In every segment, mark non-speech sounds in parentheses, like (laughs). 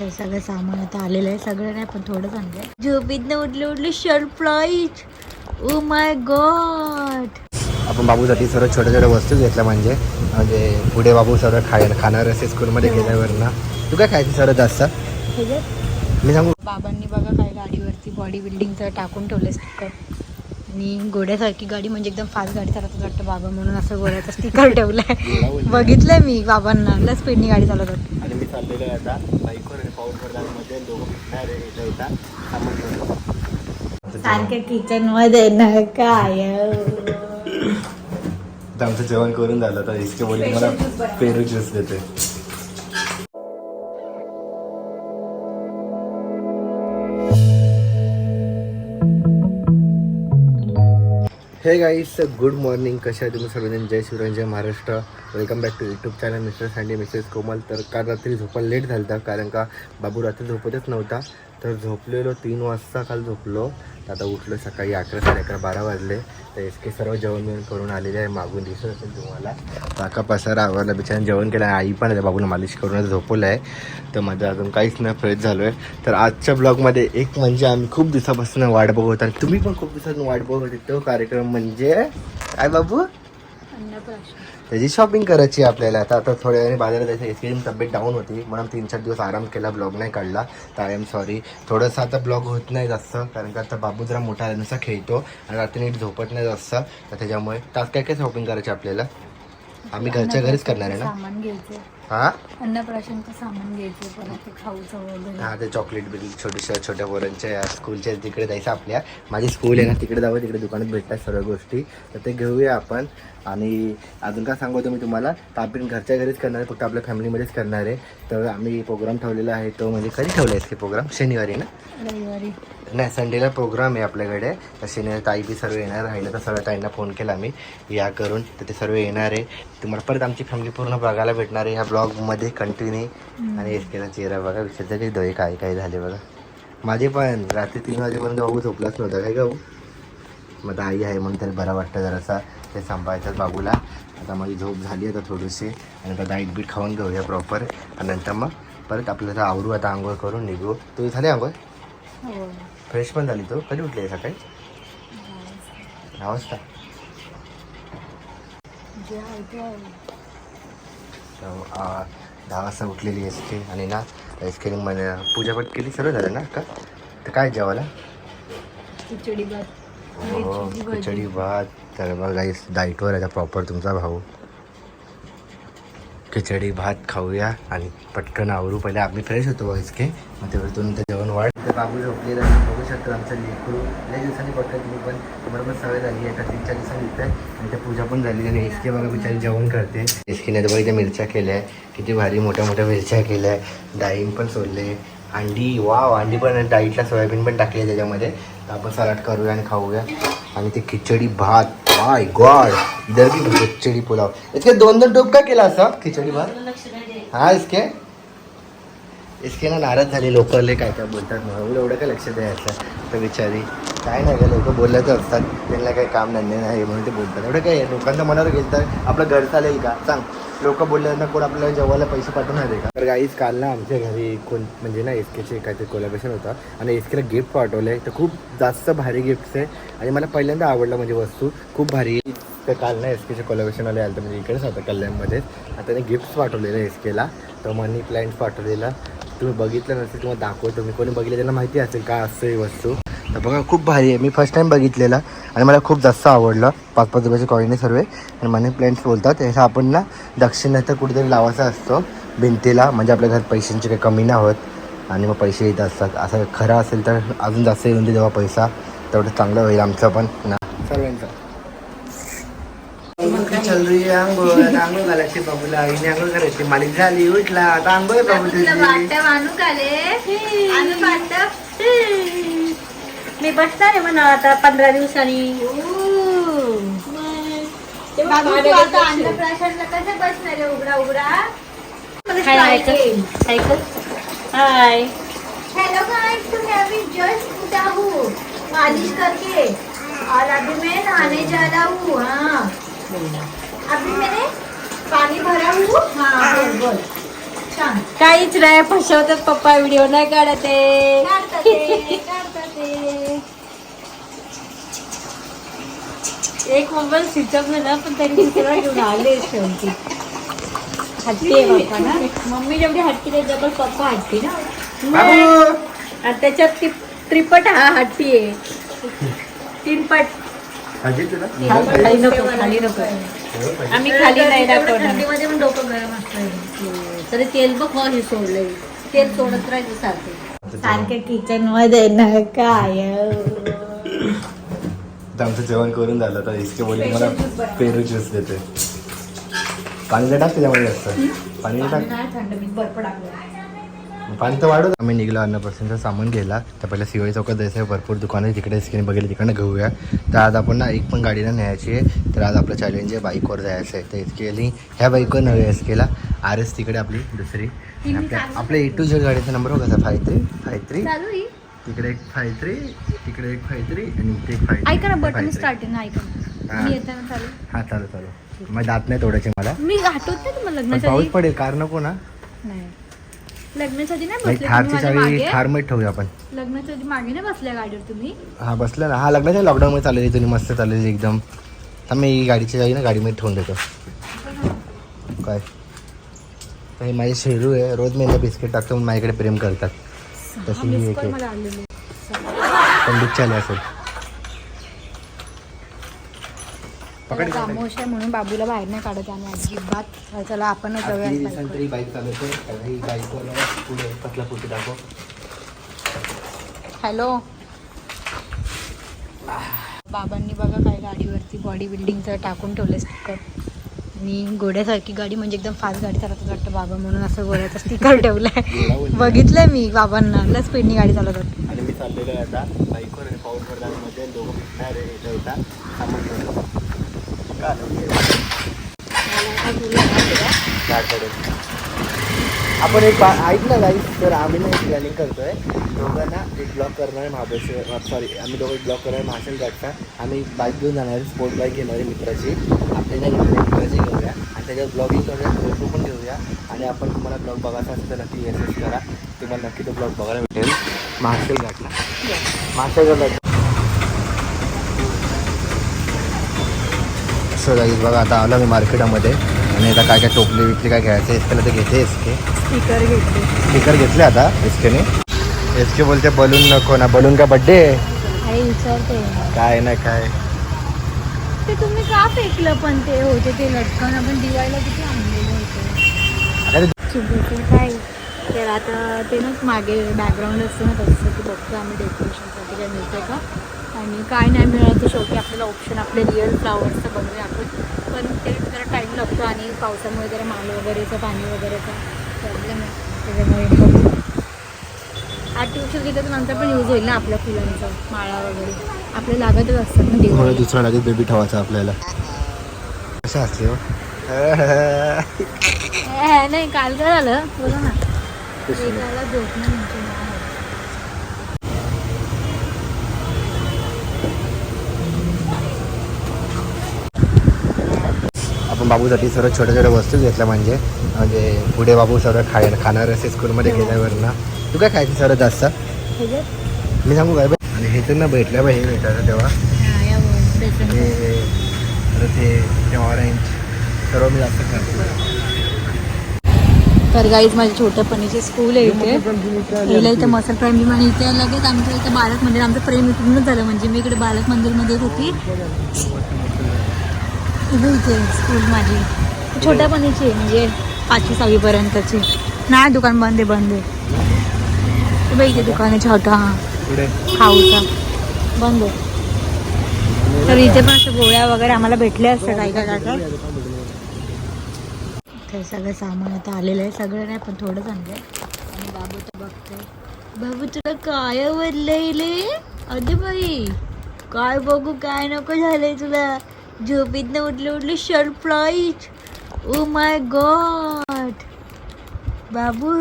तर सगळं सामान आता आलेलं आहे सगळं नाही पण थोडंच आणलंय झोपीतनं उठले उठले सरप्राईज ओ माय गॉड आपण बाबूसाठी सर्व छोट्या छोट्या वस्तू घेतल्या म्हणजे म्हणजे पुढे बाबू सर्व खाय खाणार असे स्कूलमध्ये गेल्यावर ना तू काय खायचं सर्व जास्त? मी सांगू? बाबांनी बघा काय गाडीवरती बॉडी बिल्डिंगचं टाकून ठेवलं स्टिकर आणि घोड्यासारखी गाडी म्हणजे एकदम फास्ट गाडी चालवतात वाटतं बाबा म्हणून असं घोड्याचा स्टिकर ठेवलाय. बघितलंय मी बाबांना. लय स्पीडनी गाडी चालवतात. आणि मी चाललेलो आहे आता बाईकवर आणि पाऊस दोघं आहे येता येता सामान घेऊन. सारखं किचनमध्ये ना काय आमचं जेवण करून झालं तर इसके बोलले मला पेरू ज्यूस देते. हे गाईस गुड मॉर्निंग कशा आहे तुम्ही सर्वजण? जय शिवराय जय Maharashtra. Welcome back to YouTube channel Mr Sandy Mrs Komal तर काल रात्री झोपायला लेट झालं होता कारण का बाबू रात्री झोपतच नव्हता. तर झोपलेलो तीन वाजता काल झोपलो. तर आता उठलो सकाळी अकरा साडे अकरा बारा वाजले. तर एस के सर्व जेवण बिवण करून आलेले आहे. मागून दिसत असेल तुम्हाला. काका पसारा आवडला बिचारा जेवण केलं आई पण आहे बाबूला मालिश करूनच झोपवलं आहे तर माझं अजून काहीच नाही फ्रेश झालो आहे तर आजच्या ब्लॉगमध्ये एक म्हणजे आम्ही खूप दिवसापासून वाट बघत आणि तुम्ही पण खूप दिवसातून वाट बघत होते. तो कार्यक्रम म्हणजे काय बाबू? त्याची शॉपिंग करायची आपल्याला. आता आता थोड्या वेळाने बाजारात जायचं याची तब्येत डाऊन होती म्हणून तीन चार दिवस आराम केला ब्लॉग नाही काढला. तर आय एम सॉरी थोडंसं आता ब्लॉग होत नाही जास्त कारण का आता बाबू जरा मोठा आहे, खेळतो आणि रात्री नीट झोपत नाही जास्त. तर त्याच्यामुळे तास काय काय शॉपिंग करायची आपल्याला? आम्ही घरच्या घरीच करणार आहे ना? सामान घ्यायचं. हां? अन्नप्राशनचं सामान घ्यायचं परत ते खाऊचं वगैरे. हा ते चॉकलेट बिल छोट्याशा छोट्या पोरांच्या स्कूलच्या तिकडे जायचं आपल्या. माझी स्कूल आहे ना तिकडे जावं तिकडे दुकानात भेटतात सर्व गोष्टी. तर ते घेऊया आपण. आणि अजून काय सांगतो मी तुम्हाला? तर आपण घरच्या घरीच करणार आहे फक्त आपल्या फॅमिलीमध्येच करणार आहे. तर आम्ही प्रोग्राम ठेवलेला आहे तो म्हणजे कधी ठेवला आहे प्रोग्राम शनिवारी ना? रविवारी. नाही संडेला प्रोग्राम आहे आपल्याकडे. शनिवारी ताई बी सर्व येणार राहिलं तर सर्व ताईंना फोन केला आम्ही या करून तर ते सर्व येणार आहे. तुम्हाला परत आमची फॅमिली पूर्ण बघायला भेटणार आहे. ह्या ब्लॉगमध्ये कंटिन्यू आणि एस केला चेहरा बघा. विचारता की दही काय काय झाले बघा. माझे पण रात्री तीन वाजेपर्यंत बाबू झोपलाच नव्हता. काय गाऊ मग आता आई आहे म्हणून तरी बरं वाटतं जरासा. ते सांभाळतात बाबूला. आता माझी झोप झाली आता थोडीशी. आणि आता डाईट बीट खाऊन घेऊया प्रॉपर आणि नंतर मग परत आपल्याला आवरू आता आंघोळ करून निघू. तू झाली आंघोळ? फ्रेश पण झाली तू? कधी उठली आहे सकाळी? दहा वाजता दहा वाजता उठलेली असते आणि ना आईस्क्रीममध्ये पूजा पाठ केली सर्व झालं ना का? तर काय जेवायला? खिचडी भात. हो भाजी. खिचडी भात. तर बघा डाईटवर आहे प्रॉपर तुमचा भाऊ. खिचडी भात खाऊया आणि पटकन आवरू. पहिले आम्ही फ्रेश होतो वॉइस मग तेवढं तर जेवण वाढ बाबू झोपलेला आहे बघू शकता आमचं लेकरू. लय दिवसांनी बघतात तुम्ही पण बरोबर सवय झाली आहे आता तीन चार दिवसांनी येत आणि त्या पूजा पण झाली आणि एसके बघा बिचारी जेवण करते. एसकीने तर बघा मिरच्या केल्या आहे किती भारी मोठ्या मोठ्या मिरच्या केल्या आहे डाळिंब पण सोडले अंडी वा अंडी पण डाईटला सोयाबीन पण टाकली आहे त्याच्यामध्ये. आपण सलाड करूया आणि खाऊया. आणि ते खिचडी भात. माय गॉड इधर की खिचडी पुलाव. इसके दोन दोन टोप का केला असा. खिचडी भात. हा इसके? इसकेला नाराज झाले लोक लय काय काय बोलतात म्हणून. एवढं काय लक्ष द्यायचं? तर विचारी काय नाही का लोक बोलत असतात. त्यांना काही काम धंदे नाही म्हणून ते बोलतात. एवढं काय आहे, लोकांच्या मनावर गेलं तर आपलं घर चालेल का? सांग. लोक बोलल्यानं कोण आपल्याला जेवायला पैसे पाठवणार आहे का? तर गाईच काल ना आमच्या घरी कोण म्हणजे ना एसकेचे काहीतरी कोलॅबरेशन होतं आणि एसकेला गिफ्ट पाठवलं आहे तर खूप जास्त भारी गिफ्ट्स आहे. आणि मला पहिल्यांदा आवडलं म्हणजे वस्तू. खूप भारी. तर काल ना एस केचे कोलॅबरेशन आले आलं म्हणजे इकडेच होतं कल्याणमध्ये आता त्याने गिफ्ट्स पाठवलेलं एस केला तर मनी प्लॅन्ट पाठवलेला. तुम्ही बघितलं नसेल तुम्हाला दाखवतो. मी कोणी बघितलं त्यांना माहिती असेल काय असतं ही वस्तू. तर बघा खूप भारी आहे. मी फर्स्ट टाइम बघितलेला. आणि मला खूप जास्त आवडलं. पाच पाच रुपयाचे कॉईन आहे सर्व. आणि मनी प्लांट्स बोलतात. ह्याचा आपण ना दक्षिणात कुठेतरी लावायचा असतो. भिंतीला. म्हणजे आपल्या घरात पैशांची काही कमी नाही होत. आणि मग पैसे येत असतात. असं खरं असेल तर अजून जास्त येऊन दे जेव्हा पैसा. तेवढं चांगलं होईल आमचं पण. ना. सर्वांचं. आंघोळ आता आंघोळ घालायची बाबूला. आईने आंघोळ करायची मालिक झाली उठला. आता आंघोळ बाबू तुझी वाटप आणू काले आणू वाटप मी बसणार आहे म्हणा आता पंधरा दिवसांनी. उघडा उघडा. हाय ऐकत हाय हेलो गाइस तो मैं अभी जस्ट उठा हूँ मालिश करके. और अभी मैं नहाने जा रहा हूँ हाँ. अभी मैंने पानी भरा हूँ। हाँ बोल। बोल काहीच नाही फसवतात पप्पा व्हिडिओ नाही काढत. आहे काढतात ते, काढतात ते. एक मोबाईल स्विच ऑफ झाला पण तरी दुसरा घेऊन आले शेवटी. हट्टी आहे पप्पा ना. मम्मी जेवढी हटकी ते डबल पप्पा हटकी ना. बाबू! आणि त्याच्यात ती त्रिपट हा हट्टी आहे. तीनपट अजय तुला खाली नको खाली नको. आम्ही खाली नाही दाखवणार. थंडीमध्ये पण डोकं गरम असतं. तरी तेल बघ हो हे सोडलंय. तेल सोडत राहायचं सारखे. सारख्या किचनमध्ये ना काय? तर आमचं जेवण करून झालं तर इसके बोलले मला पेरू ज्यूस देते. पाणी नाही टाक त्याच्यामध्ये जास्त. पाणी नाही टाक थंड मी बर्फ टाकलं पाणी तर वाढवत आम्ही निघलो अन्नपासूनचं सामान घ्यायला. तर पहिला शिवाई चौकात जायचं आहे. भरपूर दुकानं आहे तिकडे स्किन बघितली तिकडनं घेऊया. तर आज आपण ना एक पण गाडीला न्यायची आहे. तर आज आपलं चॅलेंज आहे बाईकवर जायचं आहे. तर इतकी ह्या बाईकवर नव्हे एस केला आर एस तिकडे आपली दुसरी. आपल्या आपल्या ए टू झेड गाडीचा नंबर बघा फाय थ्री फाय थ्री तिकडे एक फाय थ्री तिकडे एक फाय थ्री आणि इथे एक फाय ऐका ना बटन स्टार्टिंग ऐका हा. मी येताना चालू. हा चालू चालू. मग दात नाही तोडायचे मला. मी नाही तुम्हाला पाऊस पडेल कार नको ना. नाही. लग्नासाठी नाही नाही बसले तुम्ही थारची माझ्या चावी मागे? थारमध्ये ठेवूया आपण. लग्नाच्या आधी मागे नाही बसल्या गाडीवर तुम्ही? हा बसला ना. हा लग्नाच्या लॉकडाऊनमध्ये चाललेली तुम्ही मस्त चाललेली एकदम. मी ही गाडीची जाई ना गाडीमध्ये ठेवून देतो. काय? तर हे माझे शेरू आहे रोज मी यांना बिस्किट टाकतो म्हणून माझ्याकडे प्रेम करतात. तशी ही एक आहे. मला आलेले पंडितची आली असेल. खामोश आहे म्हणून बाबूला बाहेर नाही काढत आणि अजिबात. चला आपणच जाऊया किती bike वर. दिवसांतरी बाईक चालवते ही बाईकवाला पुढे कसला फोटो दाखव. हॅलो. बाबांनी बघा काय गाडीवरती बॉडी बिल्डिंगचं टाकून ठेवलं स्टिकर आणि घोड्यासारखी गाडी म्हणजे एकदम फास्ट गाडी चालवतात वाटतं बाबा म्हणून असं घोड्याचं स्टिकर (laughs) ठेवलंय. बघितलंय मी बाबांना. लस स्पीडनी गाडी चालवतात आणि मी चाललेलो आहे आता. बाईकवर आणि पाऊस पडल्यामध्ये दोघं भेटणार आहे आपण एक ऐक ना गाईस तर आम्ही ना एक प्लॅनिंग करतोय. दोघांना एक ब्लॉक करणार आहे महाबळेश्वर सॉरी आम्ही दोघं एक ब्लॉक करणार आहे महाशल घाटचा. आम्ही बाईक घेऊन जाणार आहे स्पोर्ट बाईक घेणार आहे मित्राची. आपल्याला घेऊया मित्राची घेऊया. आणि त्याच्यावर ब्लॉगिंग करूया फोटो पण घेऊया. आणि आपण तुम्हाला ब्लॉग बघायचा असेल तर नक्की एस करा. तुम्हाला नक्की तो ब्लॉग बघायला भेटेल. महाशल घाटला. महाशल घाट असं जाईल बघा आता आलो मी मार्केटामध्ये. आणि आता काय काय टोपली विकली काय घ्यायचं एसकेला तर घेते एसके स्टिकर घेतले स्पीकर घेतले आता एसकेने एसके बोलते बलून नको ना बलून का बड्डे काय ना काय. ते तुम्ही का फेकलं पण ते? होते ते लटकन. आपण दिवाळीला किती आणलेले होते. काय? तर आता ते ना मागे बॅकग्राऊंड असतं ना तसं की बघतो आम्ही डेकोरेशनसाठी काय मिळतं का? आणि काय नाही मिळालं तर शेवटी आपल्याला ऑप्शन आपले रिअल फ्लावर्सचं बनवूया आपण. पण ते जरा टाईम लागतो आणि पावसामुळे जरा माल वगैरेचं पाणी वगैरेचा प्रॉब्लेम आहे. त्याच्यामुळे आर्टिफिशियल घेतलं तर नंतर पण यूज होईल ना आपल्या फुलांचा माळा वगैरे. आपल्याला लागतच असतात ना दिवाळी दुसरा लागेल बेबी ठेवायचा आपल्याला. कसं असते हो? (laughs) नाही काल काय झालं. बोला ना. म्हणजे नाही. आपण बाबूसाठी सर्व छोट्या छोट्या वस्तू घेतल्या म्हणजे म्हणजे पुढे बाबू सर्व खाय खाणार असे स्कूलमध्ये गेल्यावर ना तू काय खायचं सर्व जास्त? मी सांगू काय बाई? आणि हे तर ना भेटलं बाई हे भेटायचं तेव्हा. हा, हे हे ते ऑरेंज सर्व मी जास्त खातो. तर गाईज माझ्या छोट्या पणीचे स्कूल आहे इथे. पहिलं इथं मसल प्राईम जिम आणि इथे लगेच आमच्या इथं बालक मंदिर आमचं प्रेम इथूनच झालं. म्हणजे मी इकडे बालक मंदिरमध्ये होती. इथे स्कूल माझी. छोट्या पणीची आहे म्हणजे पाचवी सहावीपर्यंतची. नाही दुकान बंद आहे बंद आहे. बघ इथे दुकान आहे छोटा हा खाऊचा. बंद आहे. तर इथे पण अशा गोळ्या वगैरे आम्हाला भेटल्या असतात काय काय काय काय तर सगळं सामान आता आलेलं आहे सगळं नाही पण थोडंच आणलंय आणि बाबू तर बघतोय. बाबू तुला काय आवडलंय अरे बाई काय बघू काय नको झालंय तुला? झोपेतनं उठले उठले सरप्राईज ओ माय गॉड बाबू.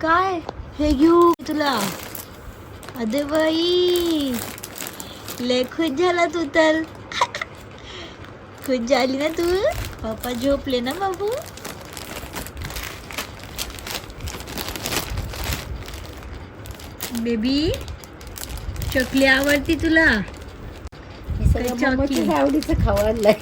काय? हे घेऊ तुला. अरे बाई लय खुश झाला तू तर. खुश झाली ना तू? पप्पा झोपले ना बाबू? बेबी चकली आवडती तुला? सगळं चॉकी. मम्माचीच आवडीचं खाऊ आणलंय.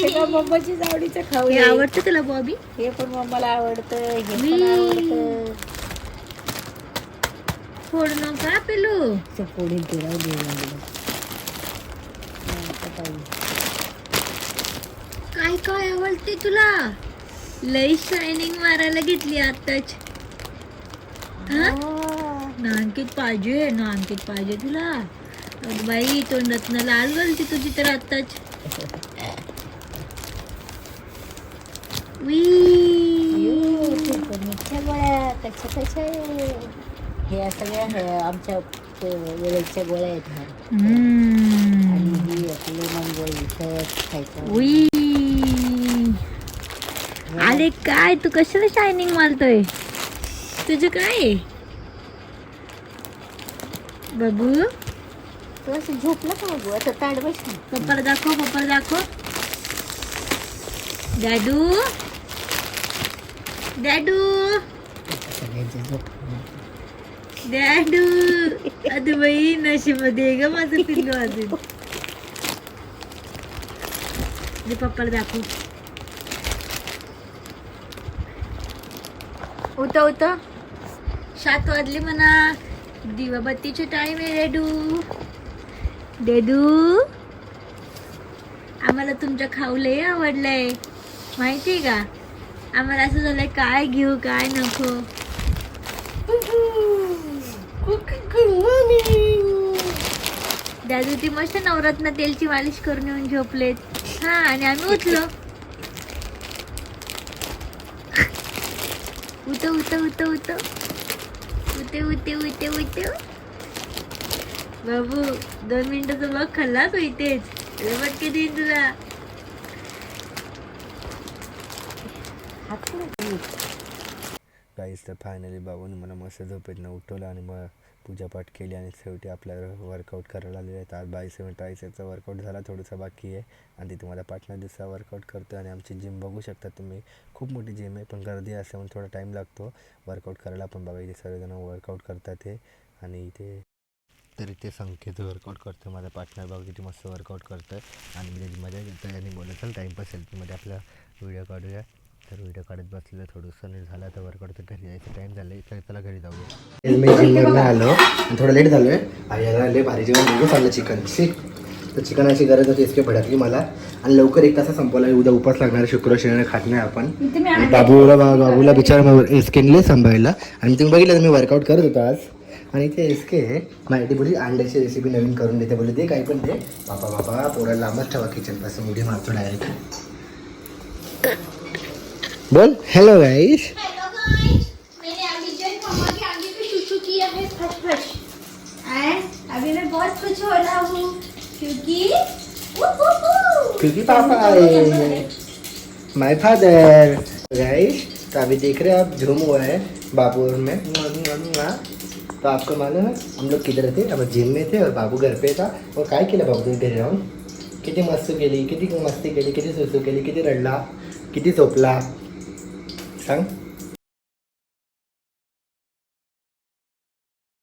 सगळं मम्माचीच आवडीचं खाऊ हे. आवडतं तुला बॉबी? हे पण मम्माला आवडतं हे पण वी. आवडतं. फोड नका पेलू तिला देऊ लागलं. काय काय आवडते तुला? लई शायनिंग मारायला घेतली आताच हा? आ, नांकित पाहिजे नांकित पाहिजे तुला. बाई तोंडातनं लाल गलती तुझी तर आत्ताच. मिठ्या गोळ्या कशा कशा आहे? ह्या सगळ्या हे आमच्या वेळेच्या गोळ्या आहेत. आणि ही आपली खायचं. अरे काय? तू कशाला शायनिंग मारतोय? तुझं काय? आहे? तू असं झोपलं का बघू? आता ताड बस ना. पप्पर दाखव पप्पर दाखव. डॅडू. डॅडू. डॅडू. अरे बाई नशीमध्ये ग माझं पिल्लू अजून. पप्पाला दाखव. उत उत सात वाजले म्हणा. दिवाबत्तीचे टाइम आहे डेडू. डेडू आम्हाला तुमच्या खाऊ लय आवडलंय. माहितीये का? आम्हाला असं झालंय काय घेऊ काय नको. दादू ती मस्त नवरत्न तेलची मालिश करून येऊन झोपलेत. हा आणि आम्ही उठलो. उत उत उत उत उते उते उते उते बाबू दोन मिनिटाचा बघ खाल्लाच इथेच. पटके देईन तुला. काहीच तर फायनली बाबूने मला मस्त झोपेतनं उठवलं आणि मग पूजापाठ केली आणि शेवटी आपल्याला वर्कआउट करायला आलेलं आहे. आज बाय सेवन ट्रायसेपचा वर्कआउट झाला थोडंसं बाकी आहे. आणि तिथे तुम्हाला पार्टनर दिवसा वर्कआउट करतो आणि आमची जिम बघू शकता तुम्ही. खूप मोठी जिम आहे पण गर्दी असं म्हणून थोडा टाईम लागतो. वर्कआउट करायला पण बघा इथे सर्वजण वर्कआउट करतात हे. आणि इथे तर इथे संकेत वर्कआउट करतो माझा पार्टनर बघा किती मस्त वर्कआउट करतो आणि मी त्याची मजा घेतो आणि बोलत चल टाईमपास सेल्फीमध्ये आपला व्हिडिओ काढूया. तर व्हिडिओ काढत बसलेलं थोडंसं नीट झालं. तर वर्कआउट तर घरी जायचं. टाईम झालं तर त्याला घरी जाऊया. मी जिमवरनं आलो. आणि थोडं लेट झालो आहे आणि याला लय भारी जेवण वेगळं चाललं चिकन शिक तर चिकनाची गरज होती. इसके भडकली मला. आणि लवकर एक तासा संपवला. उद्या उपास लागणार आहे, शुक्रवार शनिवार खात नाही आपण. बाबूला बा- बाबूला बिचारा एसकेनले सांभाळला आणि तुम्ही बघितलं मी वर्कआउट करत होतो आज. आणि ते एसके माहिती बोलली अंड्याची रेसिपी नवीन करून देते. बोलले दे काही पण दे. बापा बापा पोरा लांबच ठेवा किचनपासून उडी मारतो डायरेक्ट बोल हॅलो अभी के है मैं बहुत खुश हो रहा हूँ क्योंकि पापा आए। माय फादर गाइस तो अभी देख रहे हैं आप झूम हुआ है बाबू और मैं। तो आपको मालूम है हम लोग किधर थे? अब जिम में थे और बाबू घर पे था। और काय केलं बाबू तुम्ही घरी राहून किती मस्त केली किती मस्ती केली किती सुसू केली किती रडला किती झोपला? सांग.